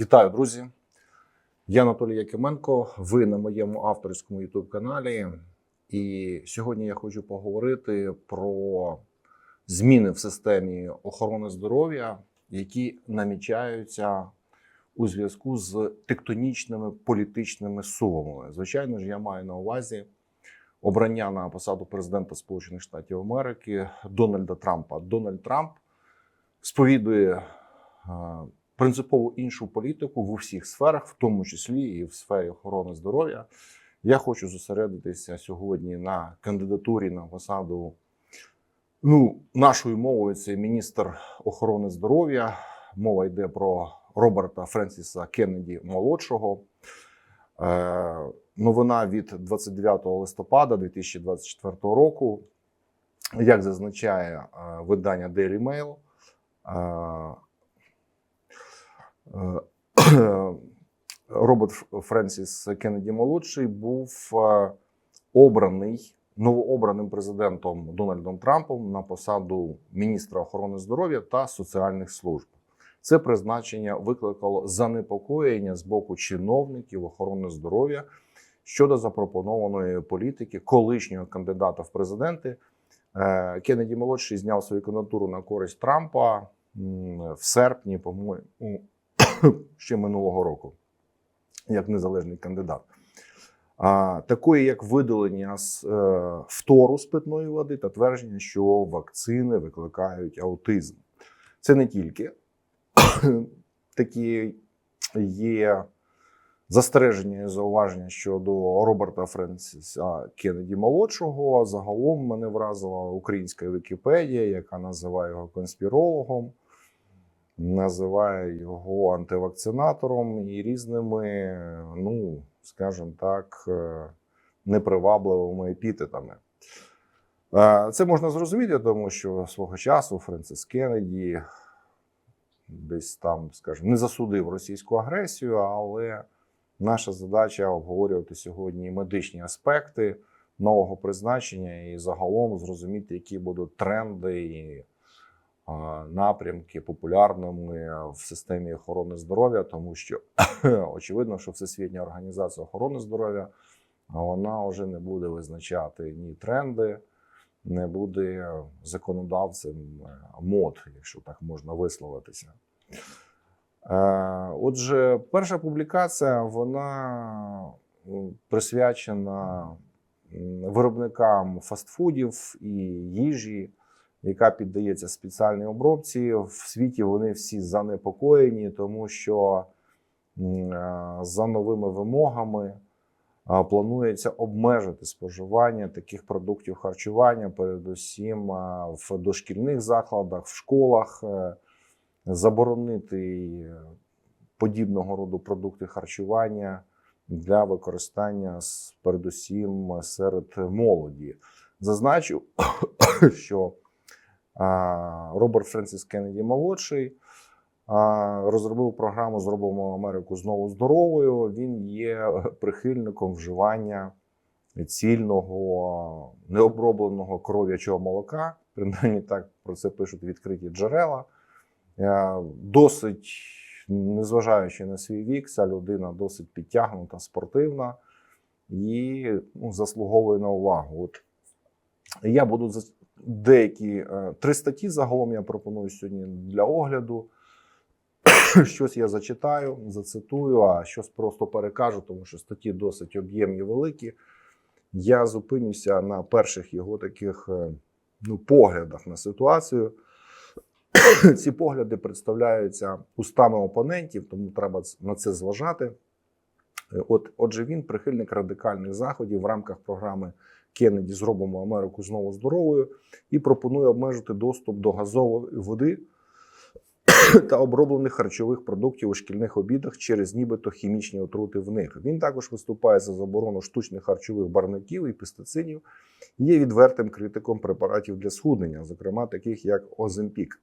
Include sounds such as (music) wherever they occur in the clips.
Вітаю, друзі! Я Анатолій Якименко. Ви на моєму авторському youtube каналі. І сьогодні я хочу поговорити про зміни в системі охорони здоров'я, які намічаються у зв'язку з тектонічними політичними сумами. Звичайно ж, я маю на увазі обрання на посаду президента Сполучених Штатів Америки Дональда Трампа. Дональд Трамп сповідує е, принципово іншу політику в усіх сферах, в тому числі і в сфері охорони здоров'я. Я хочу зосередитися сьогодні на кандидатурі на посаду. Ну, нашою мовою це міністр охорони здоров'я. Мова йде про Роберта Френсіса Кеннеді молодшого. Е, новина від 29 листопада 2024 року. Як зазначає е, видання Daily Mail, е, (clears throat) Роберт Френсіс Кеннеді молодший був е, обраний новообраним президентом Дональдом Трампом на посаду міністра охорони здоров'я та соціальних служб. Це призначення викликало занепокоєння з боку чиновників охорони здоров'я щодо запропонованої політики колишнього кандидата в президенти. Е, Кеннеді молодший зняв свою кандидатуру на користь Трампа в серпні, по-моєму, (coughs) ще минулого року, як незалежний кандидат. А, такої, як видалення з е, фтору з питної води та твердження, що вакцини викликають аутизм. Це не тільки (coughs) такі є застереження і зауваження щодо Роберта Френсіса Кеннеді молодшого. Загалом мене вразила українська Вікіпедія, яка називає його конспірологом, називає його антивакцинатором і різними, ну, скажімо так, е, непривабливими епітетами. Е, Це можна зрозуміти, тому що свого часу Френсис Кеннеді десь там, скажімо, не засудив російську агресію, але наша задача обговорювати сьогодні медичні аспекти нового призначення і загалом зрозуміти, які будуть тренди і напрямки популярними в системі охорони здоров'я, тому що (coughs) очевидно, що Всесвітня організація охорони здоров'я вона вже не буде визначати ні тренди, не буде законодавцем е, мод, якщо так можна висловитися. Е, Отже, перша публікація вона присвячена виробникам фастфудів і їжі, яка піддається спеціальній обробці. В світі вони всі занепокоєні, тому що е, за новими вимогами планується обмежити споживання таких продуктів харчування, передусім в дошкільних закладах, в школах, е, заборонити е, подібного роду продукти харчування для використання передусім серед молоді. Зазначу, (coughs) що Роберт Френсіс Кеннеді молодший розробив програму Зробимо Америку знову здоровою. Він є прихильником вживання цільного необробленого коров'ячого молока. Принаймні так про це пишуть відкриті джерела. Е, Досить, незважаючи на свій вік, ця людина досить підтягнута, спортивна і ну, заслуговує на увагу. От я буду деякі е, три статті загалом я пропоную сьогодні для огляду. (coughs) Щось я зачитаю, зацитую, а щось просто перекажу, тому що статті досить об'ємні великі. Я зупинюся на перших його таких е, ну, поглядах на ситуацію. (coughs) Ці погляди представляються устами опонентів, тому треба на це зважати. Е, От, отже, він прихильник радикальних заходів в рамках програми Кеннеді Зробимо Америку знову здоровою і пропонує обмежити доступ до газової води (coughs) та оброблених харчових продуктів у шкільних обідах через нібито хімічні отрути в них. Він також виступає за заборону штучних харчових барників і пестицидів. Є відвертим критиком препаратів для схуднення, зокрема таких як Оземпік,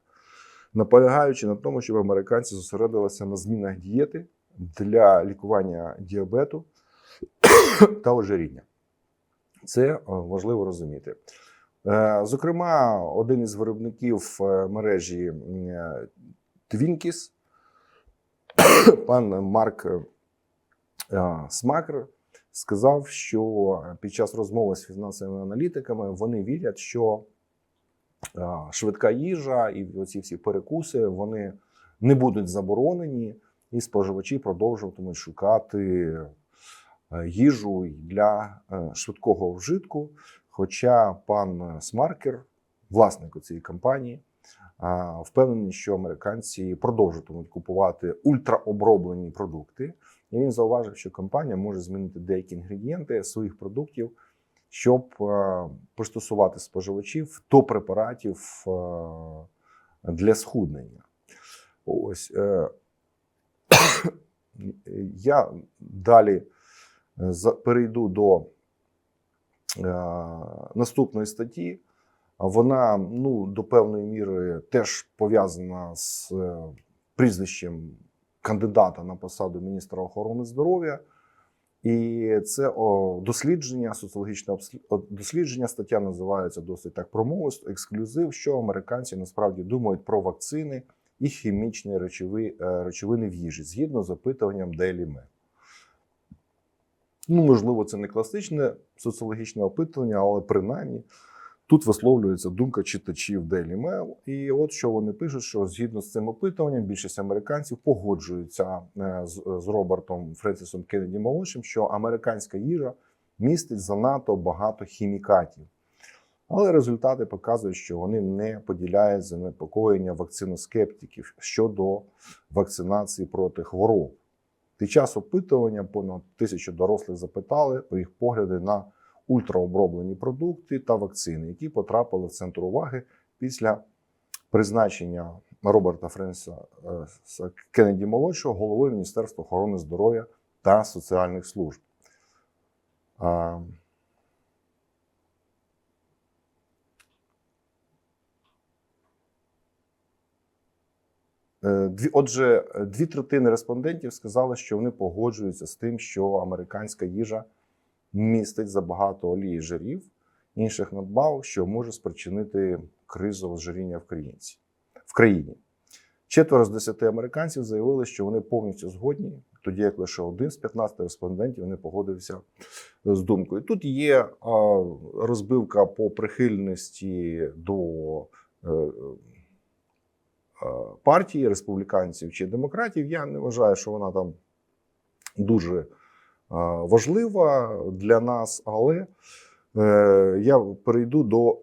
наполягаючи на тому, щоб американці зосередилися на змінах дієти для лікування діабету (coughs) та ожиріння. Це е, важливо розуміти. Е, Зокрема, один із виробників е, мережі е, (coughs) пан Марк Смакер сказав, що під час розмови з фінансовими аналітиками вони вірять, що швидка їжа і оці всі перекуси вони не будуть заборонені, і споживачі продовжуватимуть шукати їжу для е, швидкого вжитку. Хоча пан Смаркер, власник цієї компанії, впевнений, що американці продовжуватимуть купувати ультраоброблені продукти. І він зауважив, що компанія може змінити деякі інгредієнти своїх продуктів, щоб е, пристосувати споживачів до препаратів е, для схуднення. Ось е, (coughs) я далі перейду до е, наступної статті. Вона ну, до певної міри теж пов'язана з е, прізвищем кандидата на посаду міністра охорони здоров'я. І це дослідження, соціологічне дослідження. Стаття називається досить так промовисто, ексклюзив, що американці насправді думають про вакцини і хімічні речови, е, речовини в їжі, згідно з опитуванням Daily Mail. Ну, можливо, це не класичне соціологічне опитування, але принаймні Тут висловлюється думка читачів Daily Mail. І от що вони пишуть, що згідно з цим опитуванням, більшість американців погоджуються е, з, з Робертом Френсісом Кеннеді молодшим, що американська їжа містить занадто багато хімікатів. Але результати показують, що вони не поділяють занепокоєння вакциноскептиків щодо вакцинації проти хвороб. Під час опитування понад тисячу дорослих запитали про їх погляди на ультраоброблені продукти та вакцини, які потрапили в центр уваги після призначення Роберта Френса е, Кеннеді молодшого головою Міністерства охорони здоров'я та соціальних служб. А, Е, Дві, отже, е, дві третини респондентів сказали, що вони погоджуються з тим, що американська їжа містить забагато олії жирів, інших надбавок, що може спричинити кризове ожиріння в країні. В країні. Четверо з десяти американців заявили, що вони повністю згодні, тоді як лише один з 15 респондентів не погодився з думкою. Тут є розбивка по прихильності до е, е, партії республіканців чи демократів. Я не вважаю, що вона там дуже е, важлива для нас, але е, я перейду до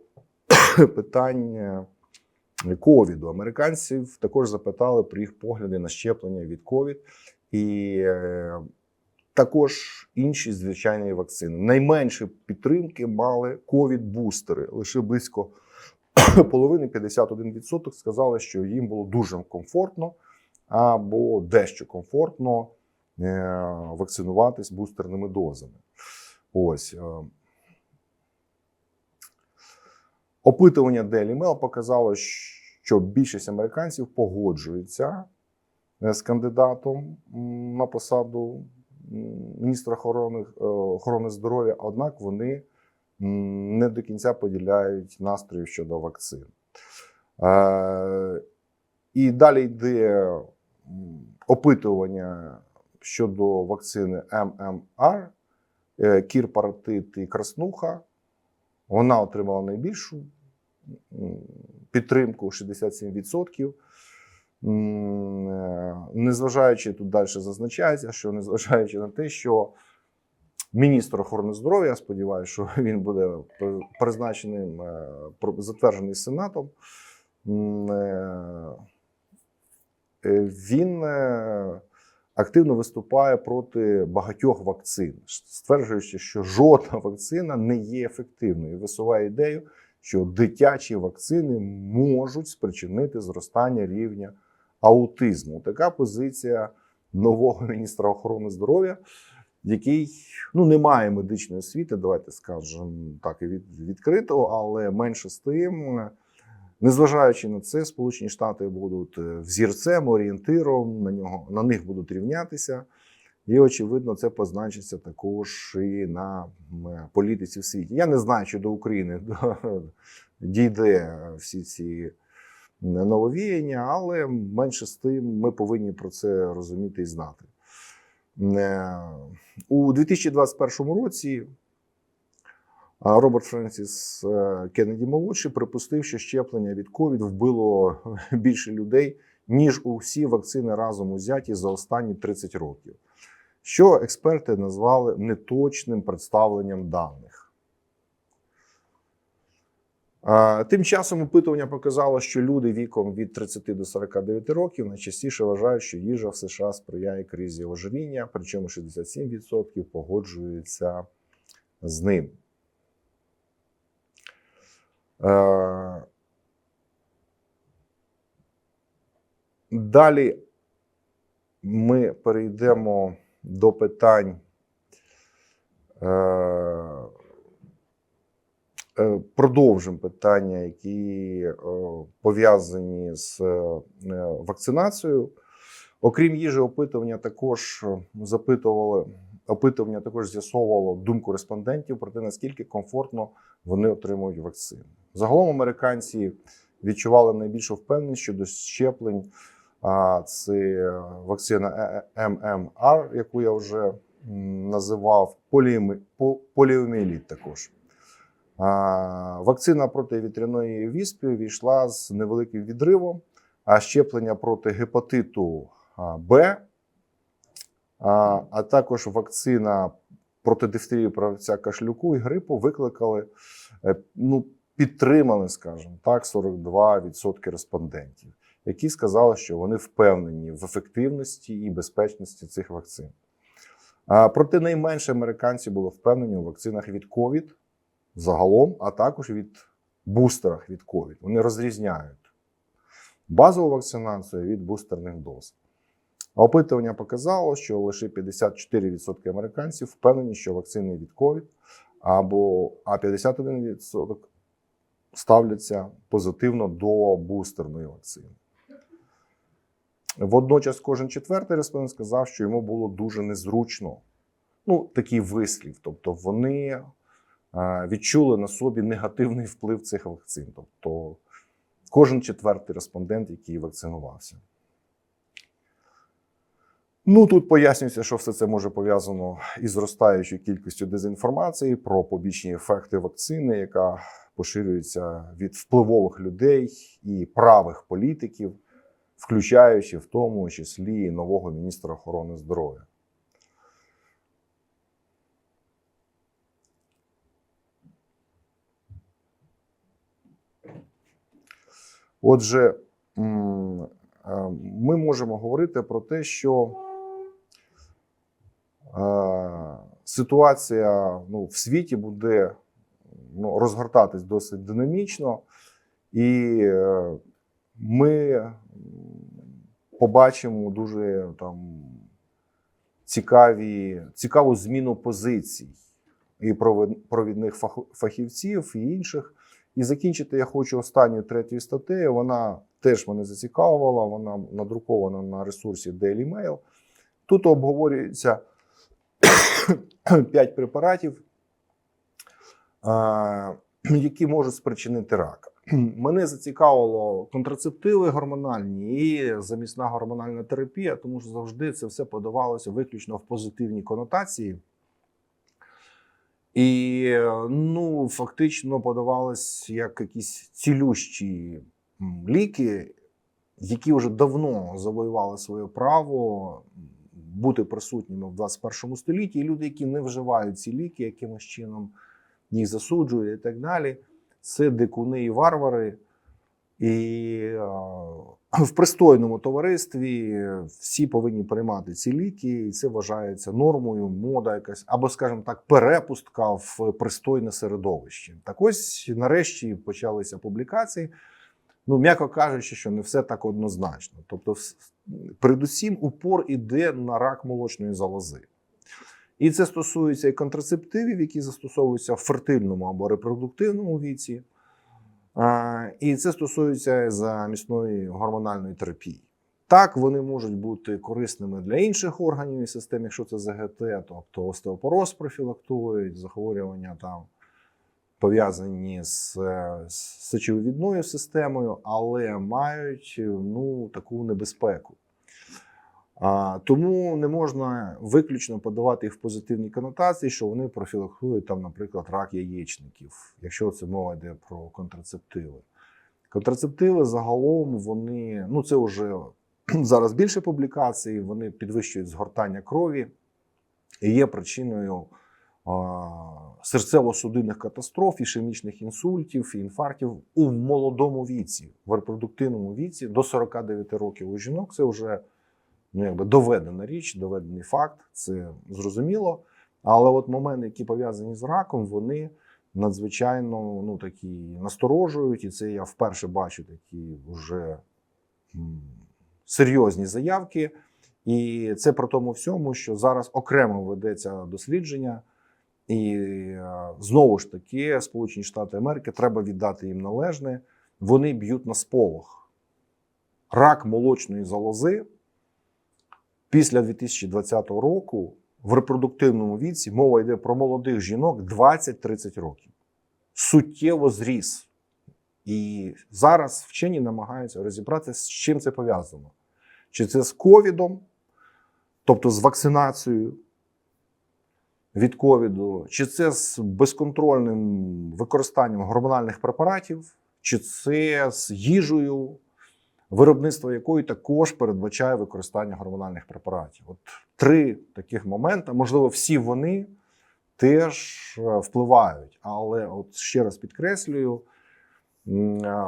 (coughs) питання ковіду. Американців також запитали про їх погляди на щеплення від ковід і е, також інші звичайні вакцини. Найменше підтримки мали ковід-бустери, лише близько (coughs) половини 51% сказали, що їм було дуже комфортно або дещо комфортно е, вакцинуватись бустерними дозами. Ось. е. Опитування Daily Mail показало, що більшість американців погоджуються е, з кандидатом на посаду міністра охорони, охорони здоров'я, однак вони не до кінця поділяють настроїв щодо вакцин. Е, І далі йде опитування щодо вакцини ММР, е, кір-паротит і краснуха. Вона отримала найбільшу підтримку 67%. Е, Незважаючи тут далі зазначається, що незважаючи на те, що міністр охорони здоров'я, сподіваюся, що (laughs) він буде при- призначеним, е, затверджений Сенатом. е, е, Він активно виступає проти багатьох вакцин, стверджуючи, що жодна вакцина не є ефективною. І висуває ідею, що дитячі вакцини можуть спричинити зростання рівня аутизму. Така позиція нового міністра охорони здоров'я, який ну, не має медичної освіти, давайте скажемо так і від, відкрито, але менше з тим. Незважаючи на це, Сполучені Штати будуть е, взірцем, орієнтиром, на нього на них будуть рівнятися. І, очевидно, це позначиться також і на політиці в світі. Я не знаю, чи до України дійде всі ці нововіяння, але менше з тим ми повинні про це розуміти і знати. Е, У 2021 році Роберт Френсіс е, Кеннеді молодший припустив, що щеплення від ковід вбило (laughs) більше людей, ніж усі вакцини разом узяті за останні 30 років, що експерти назвали неточним представленням даних. А, Тим часом опитування показало, що люди віком від 30 до 49 років найчастіше вважають, що їжа в США сприяє кризі ожиріння, причому 67% погоджуються з ним. Далі ми перейдемо до питань продовжимо питання, які е, пов'язані з е, вакцинацією. Окрім їжі, опитування також е, запитували, опитування також з'ясовувало думку респондентів про те, наскільки комфортно вони отримують вакцину. Загалом американці відчували найбільшу впевненість щодо щеплень. Це вакцина Е- ММР, яку я вже називав, поліоміеліт також. Вакцина проти вітряної віспи війшла з невеликим відривом, а щеплення проти гепатиту Б, а, також вакцина проти дифтерії, правця кашлюку і грипу викликали, е, ну, підтримали, скажімо так, 42% респондентів, які сказали, що вони впевнені в ефективності і безпечності цих вакцин. Проте найменше американці були впевнені у вакцинах від COVID загалом, а також від бустерах від COVID. Вони розрізняють базову вакцинацію від бустерних доз. Опитування показало, що лише 54% американців впевнені, що вакцини від COVID, або а 51% ставляться позитивно до бустерної вакцини. Водночас кожен четвертий респондент сказав, що йому було дуже незручно. Ну, такий вислів. Тобто вони відчули на собі негативний вплив цих вакцин. Тобто кожен четвертий респондент, який вакцинувався. Ну тут пояснюється, що все це може пов'язано із зростаючою кількістю дезінформації про побічні ефекти вакцини, яка поширюється від впливових людей і правих політиків, включаючи в тому числі нового міністра охорони здоров'я. Отже, е, ми можемо говорити про те, що е, ситуація ну, в світі буде ну, розгортатись досить динамічно, і е, ми побачимо дуже там цікаві, цікаву зміну позицій і провід- провідних фахівців і інших. І закінчити я хочу останню третю статтею. Вона теж мене зацікавила. Вона надрукована на ресурсі Daily Mail. Тут обговорюється (coughs) п'ять препаратів, які можуть спричинити рак. (coughs) Мене зацікавило контрацептиви гормональні і замісна гормональна терапія, тому що завжди це все подавалося виключно в позитивній конотації. І ну, фактично подавалось як якісь цілющі ліки, які вже давно завоювали своє право бути присутніми в 21 столітті. І люди, які не вживають ці ліки, якимось чином їх засуджують і так далі, це дикуни і варвари. І е, в пристойному товаристві всі повинні приймати ці ліки, і це вважається нормою, мода якась, або, скажімо так, перепустка в пристойне середовище. Так ось нарешті почалися публікації. Ну, м'яко кажучи, що не все так однозначно. Тобто, передусім, упор іде на рак молочної залози. І це стосується і контрацептивів, які застосовуються в фертильному або репродуктивному віці. І це стосується замісної гормональної терапії. Так, вони можуть бути корисними для інших органів і систем, якщо це ЗГТ, тобто остеопороз профілактують, захворювання там пов'язані з, е, системою, але мають ну, таку небезпеку. Тому не можна виключно подавати їх в позитивній конотації, що вони профілактують там, наприклад, рак яєчників, якщо це мова йде про контрацептиви. Контрацептиви загалом вони, ну це вже (clears throat) зараз більше публікацій, вони підвищують згортання крові і є причиною серцево-судинних катастроф, ішемічних інсультів і інфарктів у молодому віці, в репродуктивному віці до 49 років у жінок. Це вже ну, якби доведена річ, доведений факт, це зрозуміло. Але от моменти, які пов'язані з раком, вони надзвичайно ну, такі насторожують, і це я вперше бачу такі вже серйозні заявки. І це при тому всьому, що зараз окремо ведеться дослідження, і е, знову ж таки, Сполучені Штати Америки треба віддати їм належне. Вони б'ють на сполох. Рак молочної залози після 2020 року в репродуктивному віці мова йде про молодих жінок 20-30 років. Суттєво зріс. І зараз вчені намагаються розібратися, з чим це пов'язано. Чи це з ковідом, тобто з вакцинацією від ковіду, чи це з безконтрольним використанням гормональних препаратів, чи це з їжею, виробництво якої також передбачає використання гормональних препаратів. От три таких моменти, можливо, всі вони теж е, впливають. Але от ще раз підкреслюю, е,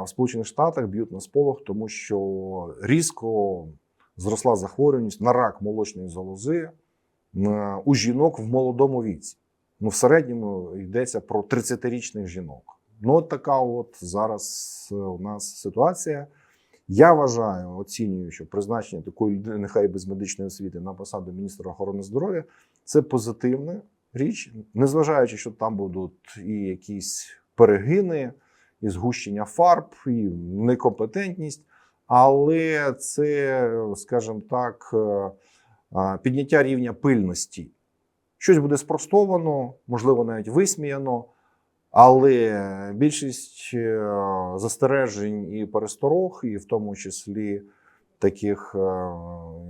в Сполучених Штатах б'ють на сполох, тому що різко зросла захворюваність на рак молочної залози у жінок в молодому віці. Ну, в середньому йдеться про 30-річних жінок. Ну, от така от зараз е, у нас ситуація. Я вважаю, оцінюю, що призначення такої людини, нехай без медичної освіти, на посаду міністра охорони здоров'я це позитивна річ, незважаючи, що там будуть і якісь перегини, і згущення фарб, і некомпетентність. Але це, скажімо так, е, підняття рівня пильності. Щось буде спростовано, можливо, навіть висміяно. Але більшість е, застережень і пересторог, і в тому числі таких, е,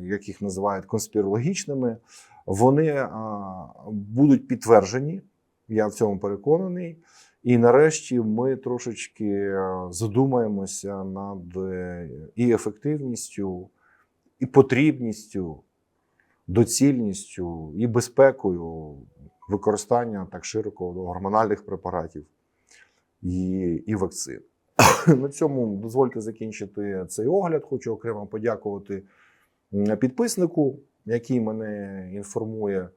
яких називають конспірологічними, вони е, будуть підтверджені. Я в цьому переконаний. І нарешті ми трошечки задумаємося над і ефективністю, і потрібністю, доцільністю, і безпекою використання так широко гормональних препаратів і, і вакцин. (coughs) На цьому дозвольте закінчити цей огляд. Хочу окремо подякувати підписнику, який мене інформує.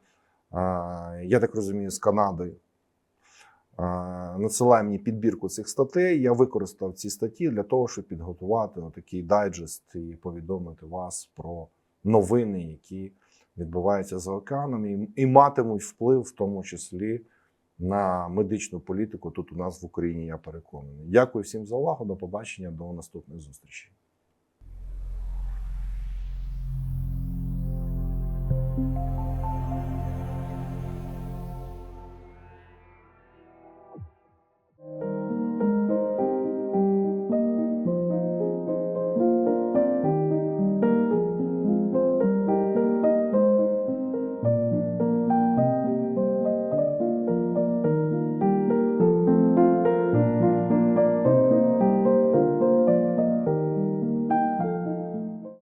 Я так розумію, з Канади. Надсилає мені підбірку цих статей. Я використав ці статті для того, щоб підготувати такий дайджест і повідомити вас про новини, які відбуваються за океаном, і, і матимуть вплив, в тому числі на медичну політику тут у нас в Україні. Я переконаний. Дякую всім за увагу. До побачення, до наступних зустрічей.